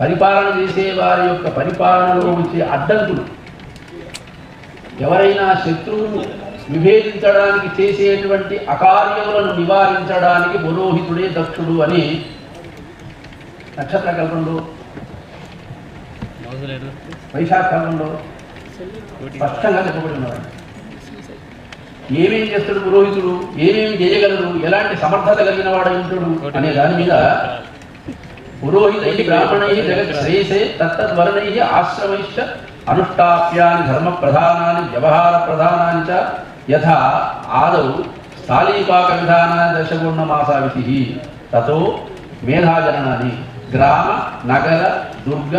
పరిపాలన చేసే వారి యొక్క పరిపాలనలో వచ్చే అడ్డంకులు. ఎవరైనా శత్రువును విభేదించడానికి చేసేటువంటి అకార్యములను నివారించడానికి పురోహితుడే దక్షుడు అని నక్షత్ర కల్పంలో వైశాఖ కల్పంలో స్పష్టంగా చెప్పబడి ఉన్నారు ఏమేం చేస్తాడు పురోహితుడు? ఏమేమి చేయగలడు? ఎలాంటి సమర్థత కలిగిన వాడు ఉంటాడు? అనే దాని మీద పురోహితై బ్రాహ్మణై జగత్ శ్రేయసే తత్తద్వర్ణై ఆశ్రమైశ్చ అనుష్ఠాప్యాని ధర్మ ప్రధానాని వ్యవహార ప్రధానాని చ యథా ఆదౌ స్థాళీపాక విధానాన్ని దశగుణమాసా విధి తతో మేధాజననాని గ్రామ నగర దుర్గ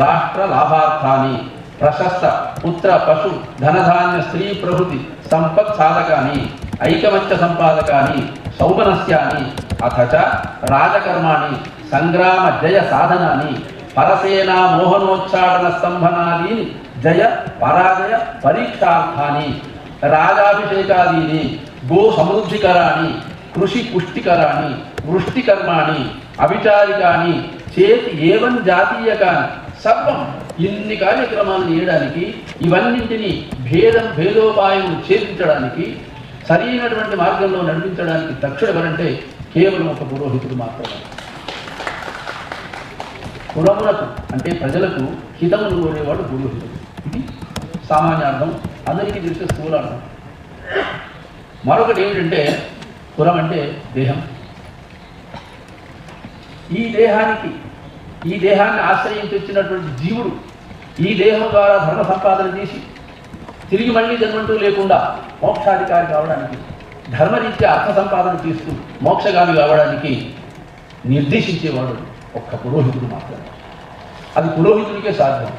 రాష్ట్ర లాభార్థాని ప్రశస్త పుత్ర పశు ధనధాన్య స్త్రీ ప్రభుతి సంపత్ సాధకాని ఐకమత్య సంపాదకాని సౌమనస్యాని అథ చ రాజకర్మాణి సంగ్రామ జయ సాధనాని పరసేనా మోహనోచ్చాటన స్తంభనాది జయ పరాజయ పరీక్షార్థాన్ని రాజాభిషేకాదీని గో సమృద్ధికరాన్ని కృషి పుష్టికరాన్ని వృష్టికర్మాణి అవిచారికాని చేతి ఏవం జాతీయ కాని సర్వం ఇన్ని కార్యక్రమాలు చేయడానికి ఇవన్నింటినీ భేదం భేదోపాయం ఛేదించడానికి సరైనటువంటి మార్గంలో నడిపించడానికి దక్షుడు ఎవరంటే కేవలం ఒక పురోహితుడు మాత్రమే. పురములకు అంటే ప్రజలకు హితమును కోరేవాడు పురోహితుడు. ఇది సామాన్య అర్థం అందరికీ తెలిసే స్థూల అర్థం మరొకటి ఏమిటంటే పురం అంటే దేహం. ఈ దేహానికి ఈ దేహాన్ని ఆశ్రయించి వచ్చినటువంటి జీవుడు ఈ దేహం ద్వారా ధర్మ సంపాదన చేసి తిరిగి మళ్ళీ జన్మంటూ లేకుండా మోక్షాధికారి కావడానికి ధర్మరీత్యా అర్థ సంపాదన చేస్తూ మోక్షగామి కావడానికి నిర్దేశించేవాడు ఒక్క పురోహితుడు మాత్రమే. అది పురోహితుడికే సాధ్యం.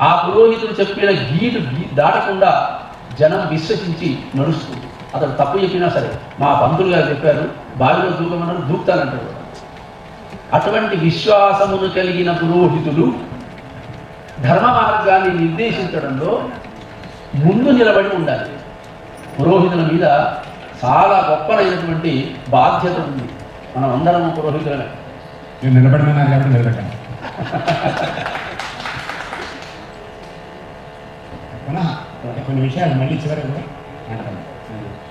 ఆ పురోహితుడు చెప్పిన గీటు దాటకుండా జనం విశ్వసించి నడుస్తుంది అతడు తప్పు చెప్పినా సరే మా పంతులు గారు చెప్పారు బావిలో దూకమన్నారు దూకుతానంటాడు. అటువంటి విశ్వాసమును కలిగిన పురోహితుడు ధర్మ మార్గాన్ని నిర్దేశించడంలో ముందు నిలబడి ఉండాలి. పురోహితుల మీద చాలా గొప్పనైనటువంటి బాధ్యత ఉంది. మనం అందరం పురోహితులమే. నేను నిలబడమన్నారు కాబట్టి నిలబెట్టాను. కొన్ని విషయాలు మళ్ళీ చివరి కూడా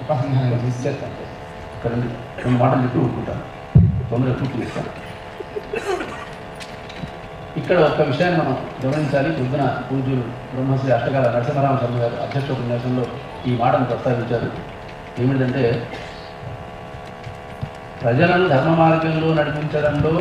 ఉపసంహారం చేసి చేస్తాను ఇక్కడ రెండు మాటలు చెప్పి ఊరుకుంటాను. తొందరగా పూర్తి చేస్తాను. ఇక్కడ ఒక విషయాన్ని మనం గమనించాలి. పొద్దున పూజ్యులు బ్రహ్మశ్రీ అష్టగాల నరసింహరామ శర్మ గారు అధ్యక్ష ఉపన్యాసంలో ఈ మాటను ప్రస్తావించారు. ఏమిటంటే ప్రజలను ధర్మ మార్గంలో నడిపించడంలో